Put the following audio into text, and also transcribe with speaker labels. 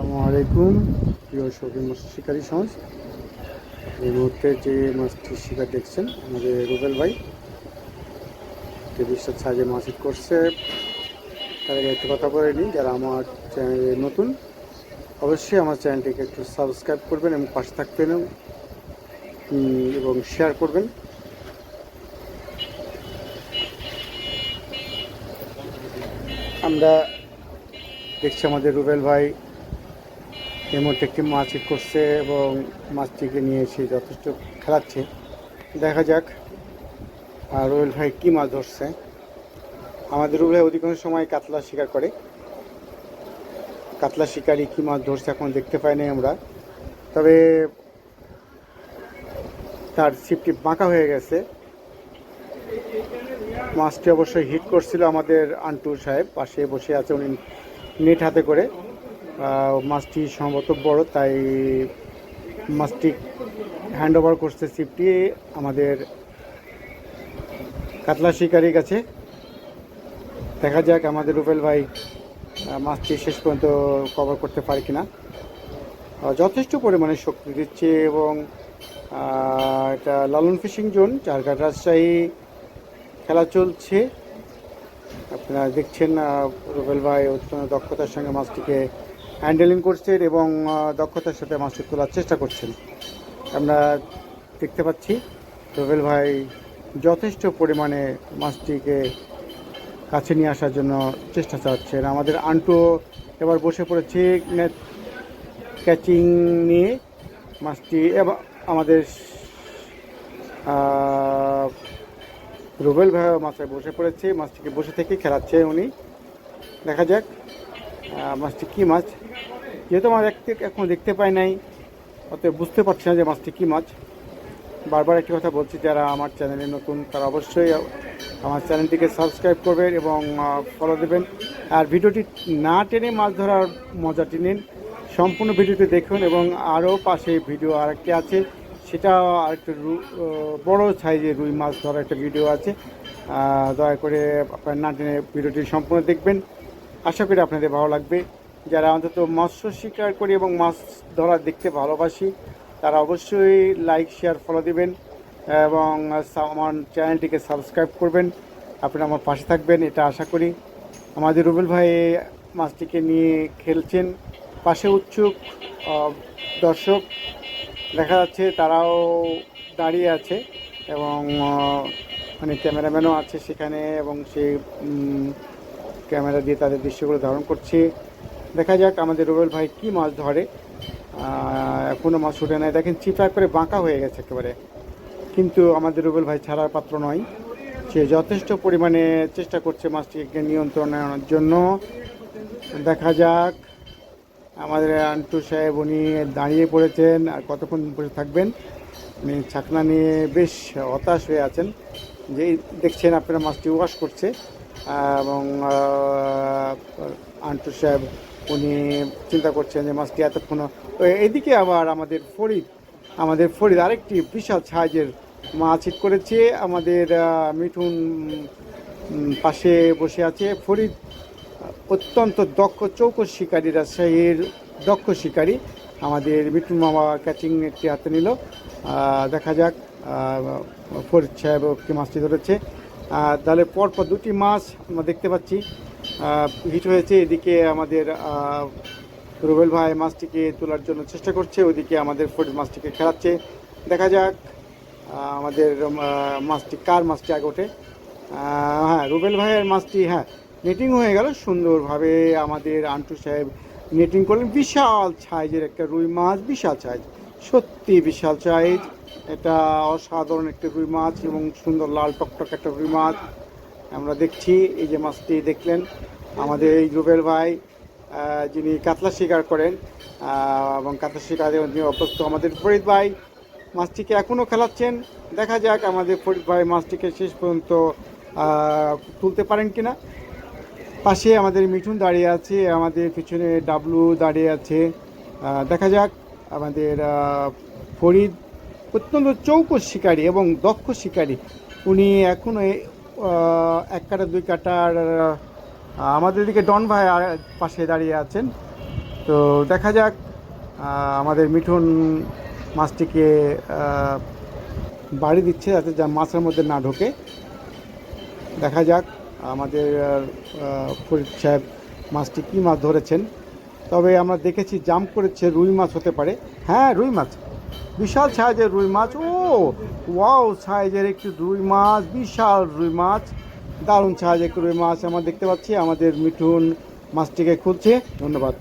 Speaker 1: আসসালামু আলাইকুম। প্রিয় শৌখিন মাছ শিকারী সমাজ, এই মুহূর্তে যে মাছটি শিকার দেখছেন আমাদের রুবেল ভাই তেবিশের সাইজে মাছ হিট করছে, তার আগে একটু কথা বলেনি যারা আমার চ্যানেলে নতুন, অবশ্যই আমার চ্যানেলটিকে একটু সাবস্ক্রাইব করবেন এবং পাশে থাকবেন এবং শেয়ার করবেন। আমরা দেখছি আমাদের রুবেল ভাই এর মধ্যে একটি মাছ করছে এবং মাছটিকে নিয়ে এসে যথেষ্ট খেলাচ্ছে। দেখা যাক, আর রুবেল ভাই কী মাছ ধরছে? আমাদের রুবেল ভাই অধিকাংশ সময় কাতলা শিকার করে। কাতলা শিকারি কী মাছ ধরছে এখন দেখতে পাই নাই আমরা। তবে তার ছিপটি বাঁকা হয়ে গেছে। মাছটি অবশ্যই হিট করছিল আমাদের আন্টু সাহেব। পাশে বসে আছে উনি নেট হাতে করে। মাছটি সম্ভবত বড়, তাই মাছটি হ্যান্ড ওভার করছে ছিপটি আমাদের কাতলা শিকারির কাছে। দেখা যাক আমাদের রুবেল ভাই মাছটি শেষ পর্যন্ত কভার করতে পারে কিনা। যথেষ্ট পরিমাণে শক্তি দিচ্ছে এবং এটা লালন ফিশিং জোন চারঘাট রাজশাহী খেলা চলছে। আপনারা দেখছেন রুবেল ভাই অত্যন্ত দক্ষতার সঙ্গে মাছটিকে হ্যান্ডেলিং করছেন এবং দক্ষতার সাথে মাছটি তোলার চেষ্টা করছেন। আমরা দেখতে পাচ্ছি, রুবেল ভাই যথেষ্ট পরিমাণে মাছটিকে কাছে নিয়ে আসার জন্য চেষ্টা চালাচ্ছেন। আমাদের আন্টু এবার বসে পড়েছে, নেট ক্যাচিং নিয়ে মাছটি আমাদের রুবেল ভাই মাছটায় বসে পড়েছে মাছটিকে বসে থেকে খেলাচ্ছে উনি। দেখা যাক। মাছটি কী মাছ? যেহেতু আমার দেখতে এখনও দেখতে পাই নাই, অতএব বুঝতে পারছি না যে মাছটি কী মাছ। বারবার একটি কথা বলছি, যারা আমার চ্যানেলে নতুন, তারা অবশ্যই আমার চ্যানেলটিকে সাবস্ক্রাইব করবেন এবং ফলো দেবেন। আর ভিডিওটি না টেনে মাছ ধরার মজাটি নিন। সম্পূর্ণ ভিডিওটি দেখুন এবং আরও পাশে ভিডিও আরেকটি আছে। সেটা আরেকটু বড় সাইজের রুই মাছ ধরার একটা ভিডিও আছে। দয়া করে আপনার না টেনে ভিডিওটি সম্পূর্ণ দেখবেন। আশা করি আপনাদের ভালো লাগবে। যারা অন্তত মৎস্য শিকার করি এবং মাছ ধরা দেখতে ভালোবাসি তারা অবশ্যই লাইক শেয়ার ফলো দিবেন এবং আমার চ্যানেলটিকে সাবস্ক্রাইব করবেন। আপনারা আমার পাশে থাকবেন এটা আশা করি। আমাদের রুবেল ভাই মাছটিকে নিয়ে খেলছেন। পাশে উৎসুক দর্শক দেখা যাচ্ছে তারাও দাঁড়িয়ে আছে এবং মানে ক্যামেরাম্যানও আছে সেখানে এবং উম, ক্যামেরা দিয়ে তাদের দৃশ্যগুলো ধারণ করছে। দেখা যাক আমাদের রুবেল ভাই কি মাছ ধরে। এখনও মাছ উঠে নেয় দেখেন চিপা করে বাঁকা হয়ে গেছে একেবারে। কিন্তু আমাদের রুবেল ভাই ছাড়ার পাত্র নয়। সে যথেষ্ট পরিমাণে চেষ্টা করছে মাছটিকে নিয়ন্ত্রণে আনার জন্য। দেখা যাক আমাদের আন্টু সাহেব উনি দাঁড়িয়ে পড়েছেন আর কতক্ষণ বসে থাকবেন। উনি ছাকনা নিয়ে বেশ হতাশ হয়ে আছেন যেই দেখছেন আপনারা মাছটি ওয়াশ করছে। এবং আন্টু সাহেব, উনি চিন্তা করছেন যে মাছটি এতক্ষণ এদিকে আবার আমাদের ফরিদ আমাদের ফরিদ আরেকটি বিশাল সাইজের মাছ হিট করেছে। আমাদের মিঠুন পাশে বসে আছে ফরিদ, অত্যন্ত দক্ষ চৌকো শিকারী, রাজশাহীর দক্ষ শিকারী। আমাদের মিঠুন মামা ক্যাচিং একটি হাতে নিল। দেখা যাক ফরিদ সাহেব একটি মাছটি ধরেছে। তাহলে পরপর দুটি মাছ আমরা দেখতে পাচ্ছি হিট হয়েছে। এদিকে আমাদের রুবেল ভাই মাছটিকে তোলার জন্য চেষ্টা করছে ওইদিকে আমাদের ফরিদ মাছটিকে খেলাচ্ছে। দেখা যাক আমাদের মাছটি কার মাছটি আগে ওঠে। হ্যাঁ রুবেল ভাইয়ের মাছটি হ্যাঁ নেটিং হয়ে গেল সুন্দরভাবে। আমাদের আন্টু সাহেব নেটিং করলেন। বিশাল সাইজের একটা রুই মাছ, বিশাল সাইজ সত্যি বিশাল সাইজ এটা অসাধারণ একটা রুই মাছ এবং সুন্দর লাল টকটক একটা রুই মাছ। আমরা দেখছি, এই যে মাছটি দেখলেন, আমাদের এই রুবেল ভাই যিনি কাতলা শিকার করেন এবং কাতলা শিকারে অভ্যস্ত। আমাদের ফরিদ ভাই, মাছটিকে এখনও খেলাচ্ছেন। দেখা যাক আমাদের ফরিদ ভাই মাছটিকে শেষ পর্যন্ত তুলতে পারেন কিনা। পাশে আমাদের মিঠুন দাঁড়িয়ে আছে, আমাদের পিছনে ডাবলু দাঁড়িয়ে আছে। দেখা যাক আমাদের ফরিদ অত্যন্ত চৌকো শিকারী এবং দক্ষ শিকারী। উনি এখনও এক কাটা, দুই কাটার আমাদের দিকে ডন ভাই পাশে দাঁড়িয়ে আছেন। তো দেখা যাক আমাদের মিঠুন মাছটিকে বাড়ি দিচ্ছে যাতে যা মাছের মধ্যে না ঢোকে। দেখা যাক আমাদের ফরিদ সাহেব মাছটি কী মাছ ধরেছেন। তবে আমরা দেখেছি জাম্প করেছে রুই মাছ হতে পারে। হ্যাঁ রুই মাছ। বিশাল সাইজের রুই মাছ, ও, ওয়াও সাইজের একটি রুই মাছ, বিশাল রুই মাছ, দারুণ সাইজের রুই মাছ আমরা দেখতে পাচ্ছি, আমাদের মিঠুন মাছটিকে খুঁজছে, ধন্যবাদ।